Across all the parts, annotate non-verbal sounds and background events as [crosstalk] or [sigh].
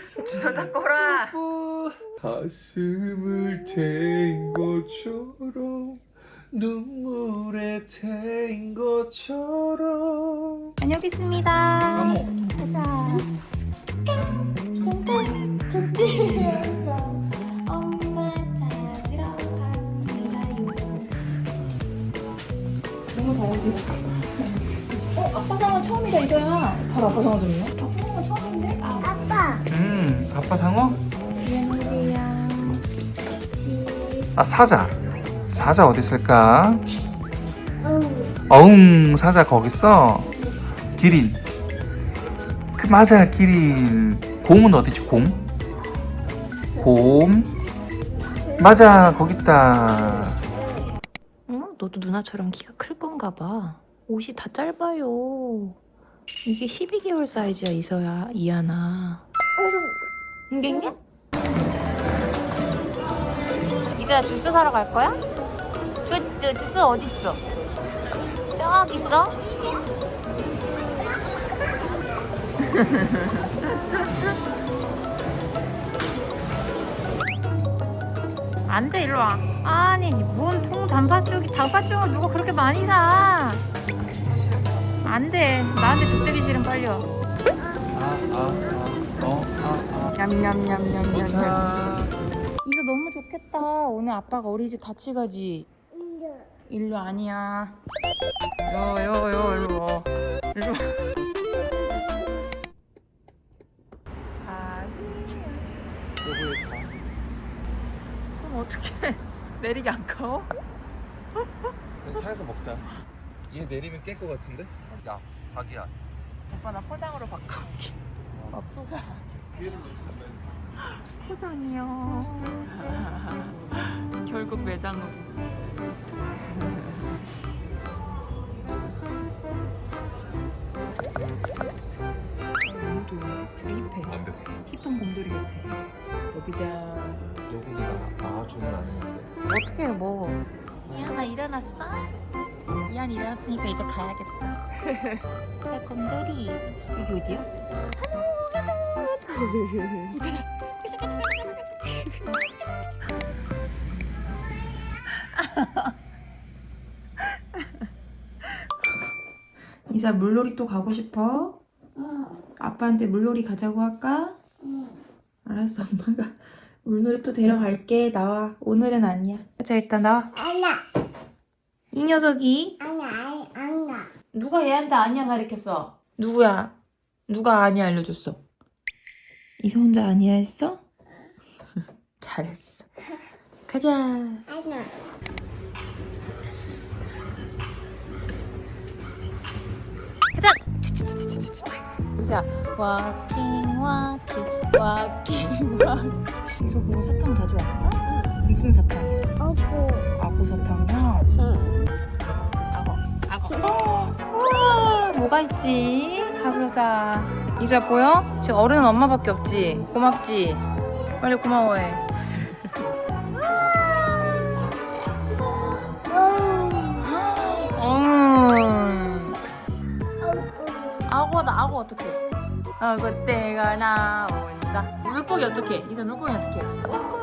주워 닦거라. 가슴을 태인 것처럼 눈물에 태인 것처럼 다녀오겠습니다. 가자. 준비해서 엄마 찾으러 갑니다요. 너무 더워지. 어, 아빠 상어 처음이다 이서야. 바로 아빠 상어 좀요. 아빠 상어? 아 사자 사자 어디 있을까? 어웅 사자 거기 있어 기린 그 맞아 기린 곰은 어디지 곰? 곰 맞아 거기 있다 어? 너도 누나처럼 키가 클 건가 봐. 옷이 다 짧아요. 이게 12개월 사이즈야, 이서야, 이하나. 응 이서야, 주스 사러 갈 거야? 주, 주, 주스 어딨어? 저기 있어? [laughs] 안 돼, 일로 와. 아니, 뭔 통 단팥죽이, 단팥죽을 누가 그렇게 많이 사? 안 돼. 나한테 죽되기 싫으면 빨리 와. 아 아 아 어아아 냠냠냠냠냠. 도착 이서 너무 좋겠다. 오늘 아빠가 어린이집 같이 가지. 일로 아니야. 요요요 일로 와. 일로 와. 여보의 자 그럼 어떻게 [laughs] 내리기 아까워? 차에서 먹자 얘 내리면 깰 것 같은데? 야 박이야 오빠 나 포장으로 바꿔올게. 없어서. 포장이요. [laughs] 결국 매장으로. 너무 좋은데? 되게 힙해. 완벽해 힙한 곰돌이 같아. 먹이자. 여고기가 아주는 아니는데 어떻게 해, 뭐. 이하나 일어났어? 이한 일어났으니까 이제 가야겠다. [laughs] 야, 곰돌이. 여기 어디야? [laughs] 이사 물놀이 또 가고 싶어? 아빠한테 물놀이 가자고 할까? 알았어, 엄마가 물놀이 또 데려갈게. 나와. 오늘은 아니야. 자, 일단 나와. 아니야. 이 녀석이 아니야. 아니야. 누가 얘한테 아니야 가르쳤어? 누구야? 누가 아니야 알려줬어? 이서 혼자 아니야 했어? [laughs] 잘했어. 가자. 아니야. 가자. 이사 워킹 워킹 워킹 워킹. 이서 그거 사탕 가져왔어? 무슨 사탕이야? 어구. 아구 사탕이야? 응. 악어, 악어. 우와, 뭐가 있지? 가보자. 이자 보여? 지금 어른은 엄마밖에 없지? 고맙지? 빨리 고마워해. 음. 악어다, 악어 어떡해? 어, 그때가 나온다. 물고기 어떡해? 이사 물고기 어떡해?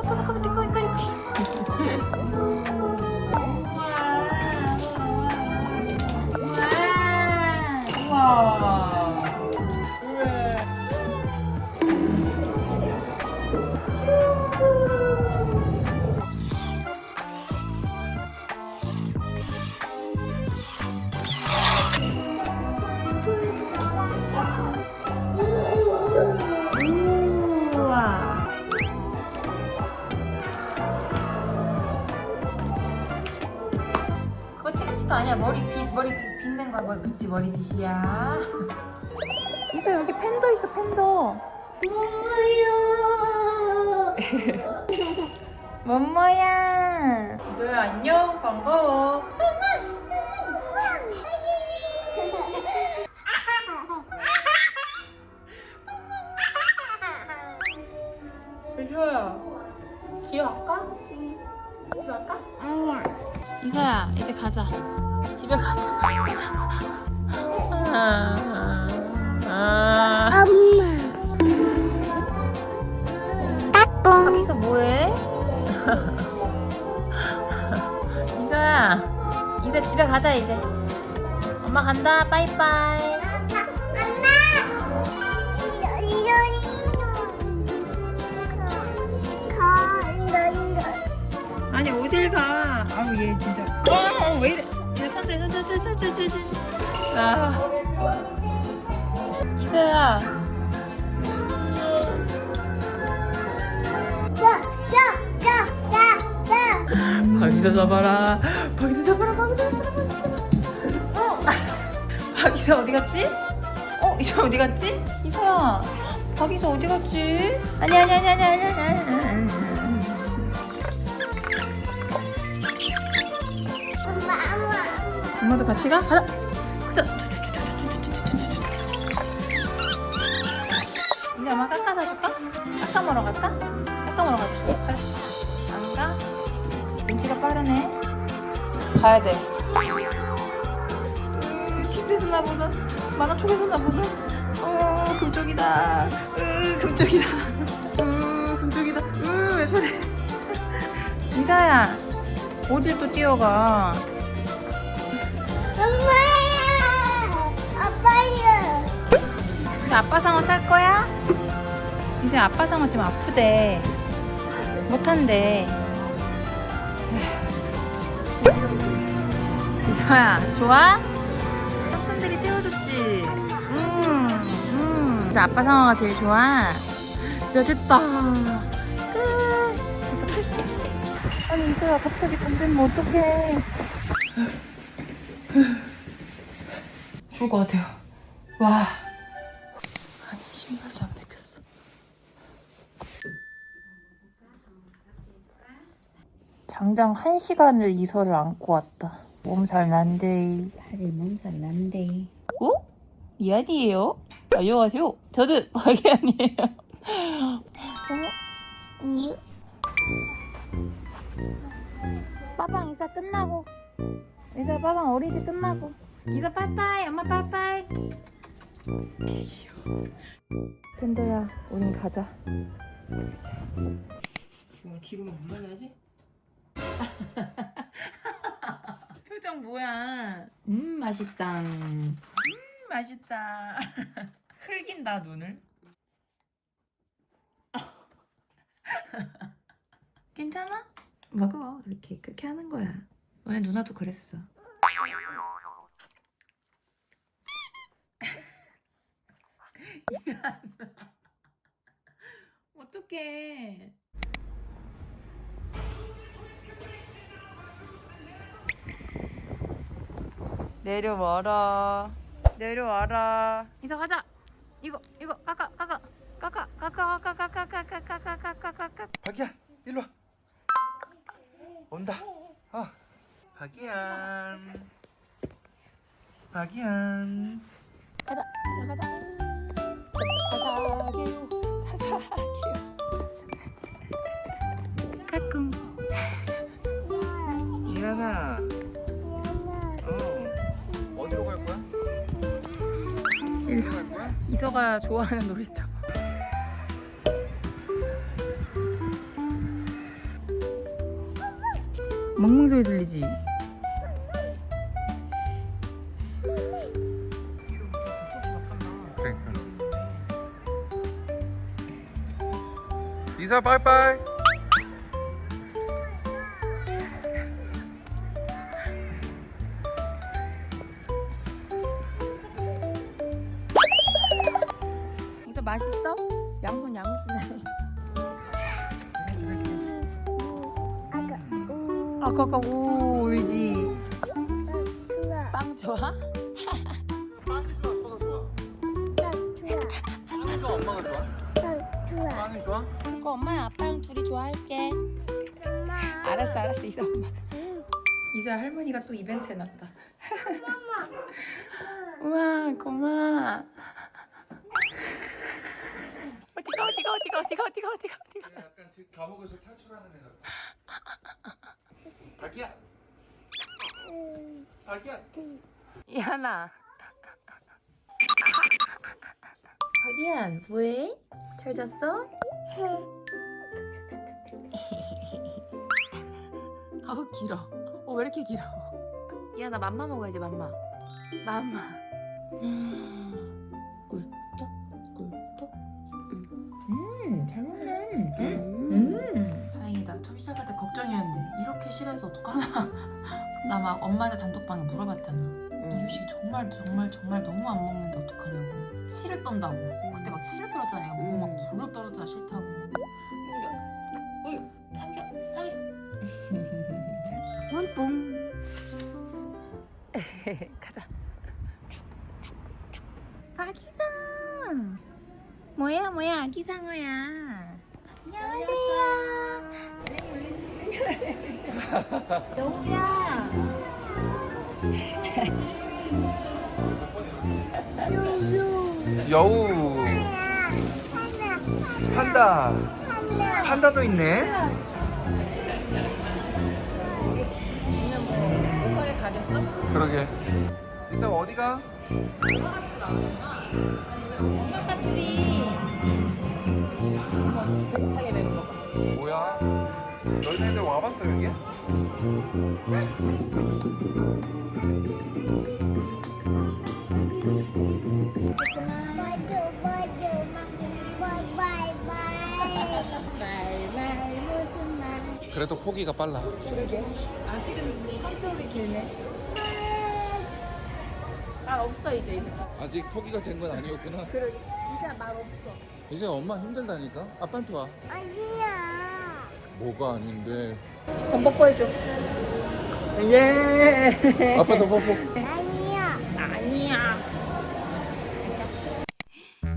아니야? 머리 빗 머리 빗, 빗는 거야. 머리 빗지 머리 빗이야. [laughs] 이사 여기 팬더 있어 팬더. 뭔모야. [laughs] 이소야 안녕. 반가워. [laughs] 이소야 집에 갈까? 집에 갈까? 아니야. 이서야 이제 가자 집에 가자 아, 아, 엄마. 거기서 뭐해? [laughs] 이서야, 이서 집에 가자 이제. 엄마 간다. 빠이빠이. 아니 어딜 가? 아우 얘 진짜. 어, 왜 이래? 아. 이서야. 박이서 잡아라. 박이서 잡아라. 박이서 잡아라. 박이서 잡아라. 박이서 어디 갔지? 어 이서 어디 갔지? 이서야. 박이서 어디 갔지? 아니 아니 아니 아니 아니 아니. 엄마도 같이 가? 가자. 가자. 이제 엄마 깎아 사줄까? 깎아 먹으러 갈까? 깎아 먹으러 가자. 가자. 안 가? 눈치가 빠르네. 가야 돼. TV에서 나보다 만화촉에서 나보다 어 금쪽이다 으 금쪽이다 으 금쪽이다 으왜 저래 이사야. 어딜 또 뛰어가? 이제 아빠 상어 탈 거야? 이제 아빠 상어 지금 아프대. 못한대. 에휴, 진짜. 이사야, 좋아? 삼촌들이 태워줬지? 음, 음. 이제 아빠 상어가 제일 좋아. 이제 됐다. 끝. 됐어, 끝. 아니, 이소야, 갑자기 잠들면 어떡해. 죽을 것 같아요 와 아니 신발도 안 벗겼어 장장 한 시간을 이서를 안고 왔다. 몸살 난데. 팔이 몸살 난데 어? 미안이에요. 안녕하세요. 저는 [laughs] 박이안이에요. 어? 빠방 이사 끝나고. 이사 빠방 어린이집 끝나고. 이사 빠이빠이. 엄마 빠이빠이. 팬더야, 우린 가자. 이거 뒤로 못 말라야지 [laughs] 표정 뭐야? 음, 맛있다. 음 맛있다 [laughs] 흘긴다 눈을 [laughs] 괜찮아? 먹어 그렇게 그렇게 하는 거야 오늘 누나도 그랬어 [laughs] 어떡해. 내려와라. 내려와라. 이서 가자. 이거 이거 까까 까까 까까 까까 까까 까까 까까 까까 까까 까까 박이야 일로 와 온다 어 박이안 박이안 가자 나가자. 사사게요 사사게요. 까꿍. 이하나 어 어디로 갈 거야? 어디로 갈 거야? 이서가 좋아하는 놀이터. 멍멍 소리 들리지? 이사 빠이빠이 이거 맛있어? 양손 야무지네 아까 아까 우 울지 빵 좋아? [laughs] 빵이 좋아 아빠가 좋아 빵이 좋아 엄마가 좋아? 빵이 좋아? 그거 엄마랑 아빠랑 둘이 좋아할게. 알았어 알았어 이사 엄마 이사 할머니가 또 이벤트 해놨다 우와 고마워. 어디가 어디가 어디가 어디가 어디가 어디가 어디가. 약간 지금 감옥에서 탈출하는 애 같아 박이야 박이야 이하나. 자기야 뭐해? 잘 잤어? [laughs] 아우 길어. 어, 왜 이렇게 길어? 야 나 맘마 먹어야지 맘마. 맘마. 음, 꿀떡 꿀떡. 음잘 먹네 음. 다행이다. 처음 시작할 때 걱정이었는데 이렇게 실에서 어떡하나? [laughs] 나 막 엄마한테 단톡방에 물어봤잖아. 이유식 정말 정말 정말 너무 안 먹는데 어떡하냐고. 치를 떤다고. 그때 막 치를 떨었잖아. 얘가 몸막 부르륵 떨어져 싫다고. 우유. 원뽕. [laughs] [laughs] 가자. 아기상. 뭐야 뭐야 아기상어야. [laughs] 여우 판다 판다도 있네? 그러게 이사 어디가? 뭐야 너희들 와봤어 여기? 그래도 포기가 빨라 아직은 컨트롤이 되네. 말 없어 이제 이제. 아직 포기가 된 건 아니었구나 그래 이사 말 없어. 이제 엄마 힘들다니까 아빠한테 와 아니야. 뭐가 아닌데 돈 뽀뽀 해줘. 예. 아빠도 뽀뽀 아니야. 아니야.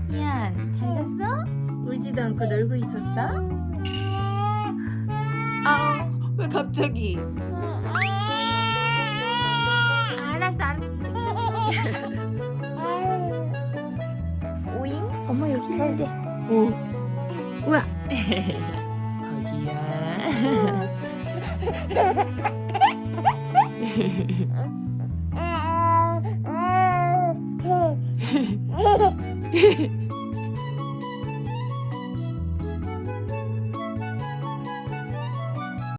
미안 잘 잤어? 울지도 않고 놀고 있었어? 아 왜 갑자기? 알았어 알았어. 오잉? 엄마 여기 돼. 오. 우와. 거기야. [laughs]